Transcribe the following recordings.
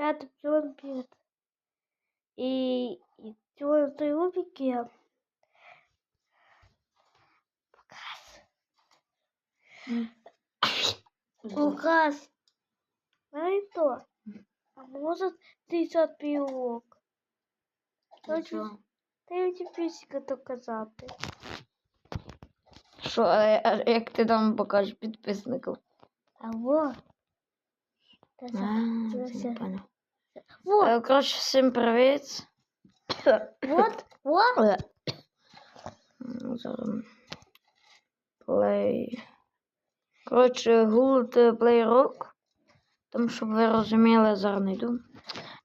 П'ятий пілон п'ят. І, і цього той рубик є. Показ. Показ. Дай то. А може 50 пілок? Нічого. Та я ті пісіка то казати. Що, а, як ти там покажеш підписників? А, за- це не понял. Вот, Е, Коротше, всім привіт. вот, вот. Е. Play. Коротше, гулт Play Rock. Там, щоб ви розуміли, зараз не йду.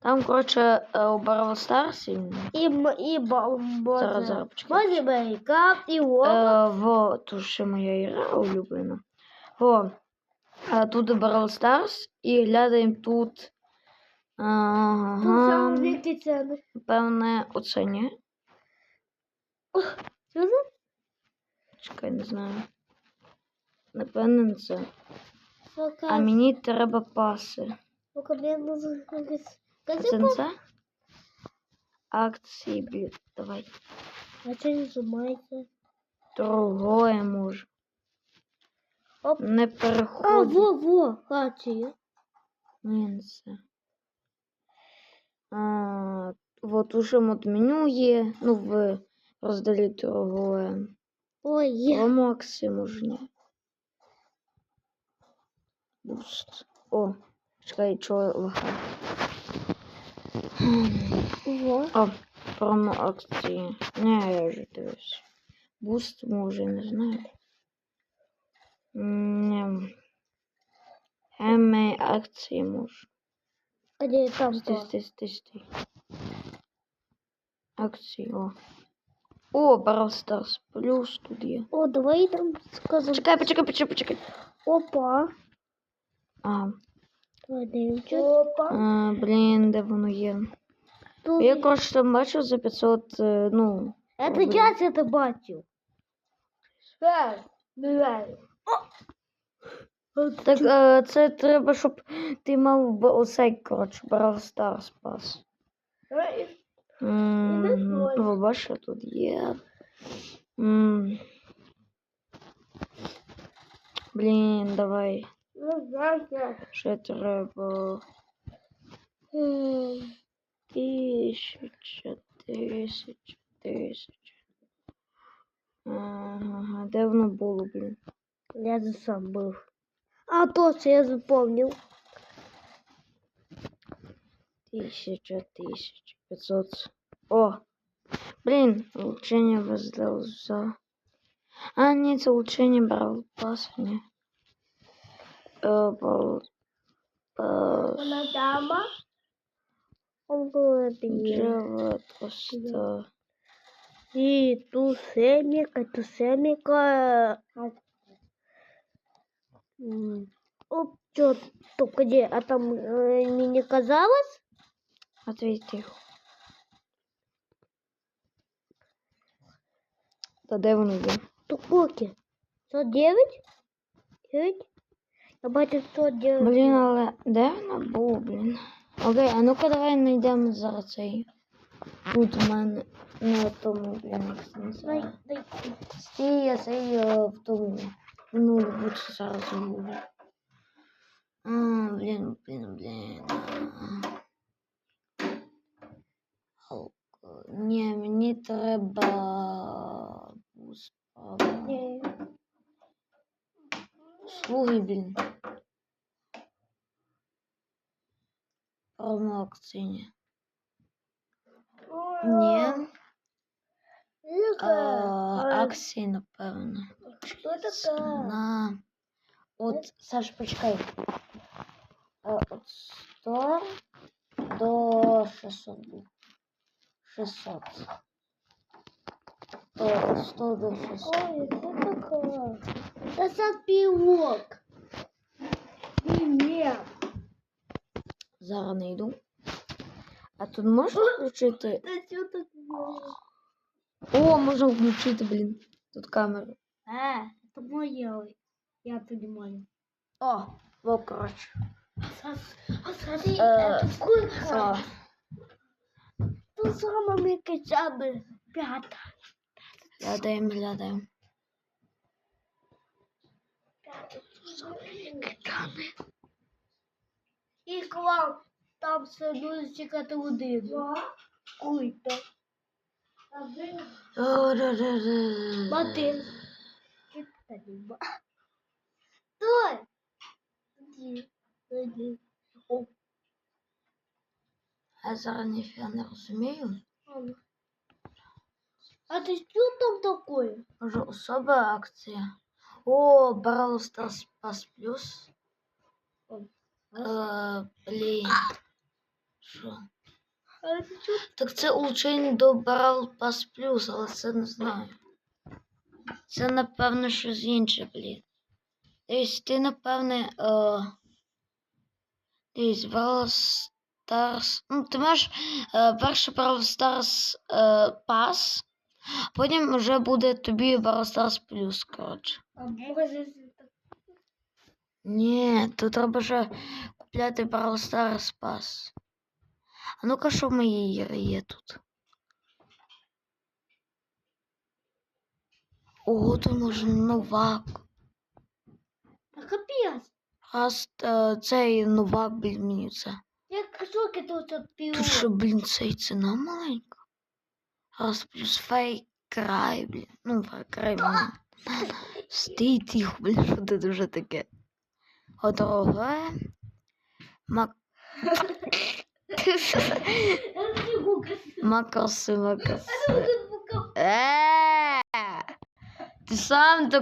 Там, коротше, е, у Brawl Stars І, м- і бомба. Зараз, зараз, почекай. Може мейкап, і. Е, во, то ще моя гра улюблена. Во. Е, тут Brawl Stars і глядаємо тут. Тут Ага, саме великі ціни. певне, оце ні. Що це? Чекай, не знаю. Напевне, не це. А мені треба паси. Якось- Це не це? Акції, блін, давай. а що не зумається? Другое може. Оп. Не А, во, во, хачі. Ні, не. А, вот уже мод меню є. Ну, в розділі другое. Ой, є. Промокси можна. Буст. О, чекай, чого лагає. Во. О, промо-акції. Не, я вже дивився. Буст може, не знаю. Не. Еме акції може. А де там Стій, то? стій, стій, стій. Акції, о. О, Brawl Stars плюс тут є. О, давай там сказати. Почекай, почекай, почекай, почекай. Опа. А. Опа. а блін, де воно є? Тут. Я, коротше, там бачив за 500, е, ну, Это я це бачив. Е, давай. Так е, це треба, щоб ти мав оцей, коротше, Brawl Stars пас. Ви бачите, тут є. М. Блін, давай. Ну. Ще треба. Тисяча, тисяча, тисяча. Ага, де воно було, блін? Я же сам был. А, точно, я запомнил. Тисяча, тисяча, п'ятсот. О! Блін, улучшення воздел за. А, ні, це улучшення брав пас, ні. Е, брав пас. Она дама. Он был Джава просто. И ту семика, ту семика. М, Оп, чё, только где? А там э, мне не казалось? Ответь тихо. Та де воно є? То коки. 109? 9? Я бачу 109. Блін, але де воно було, блін? Окей, а ну-ка давай знайдемо зараз цей. Тут у мене на тому, блін, як це Дай, називає. Стій, я цей в тому. Ну, лучше зараз гуглю. А, блін, блін, блін. Ау, Ні, мені треба буст. Не. Слуги, блін. Промоакційні. Ні. А, акції, напевно. Що таке? Ціна. От, Саш, почекай. Е, От 100 до 600 був. 600. Е, От 100 до 600. Ой, что такое? Это сапилок. Нет. Зараз не йду. А тут можна включити? Это что? О, можна включити, блін. Тут камеру. А, это моя. Я понимаю. О, во, коротше. А смотри, Э, это сколько? Що? То саме ми качали п'ята. Глядаємо, глядаємо. І к вам там садочка один. Куй-то. О-да-да-да. Один. Стой! Один. Один. О, Я зараз ніфіга не розумію. А ты что там такое? Може, особа акція. О, Brawl Stars Pass Plus. Е, блін. Що? Так це улучшення до Brawl Pass Plus, але це не знаю. Це, напевно, щось інше, блін. Дивись, ти, напевне, е, дивись, Brawl Stars. Ну, ти маєш е, перше Brawl Stars е, Pass, потім вже буде тобі Brawl Stars Plus, коротше. Ні, тут треба вже купляти Brawl Stars Pass. А ну-ка, що в моїй ігри є тут? Ого, тут може новак. А капец! Раз е, цей новак, блін, мені це. Я кошок это вот отпил. Тут що, блін, цей ціна маленька. Раз плюс фейк край, блін. Ну, край, блін. Стій тихо, блін, що тут вже таке. О, дороге. Мак... Это не гука. disarmed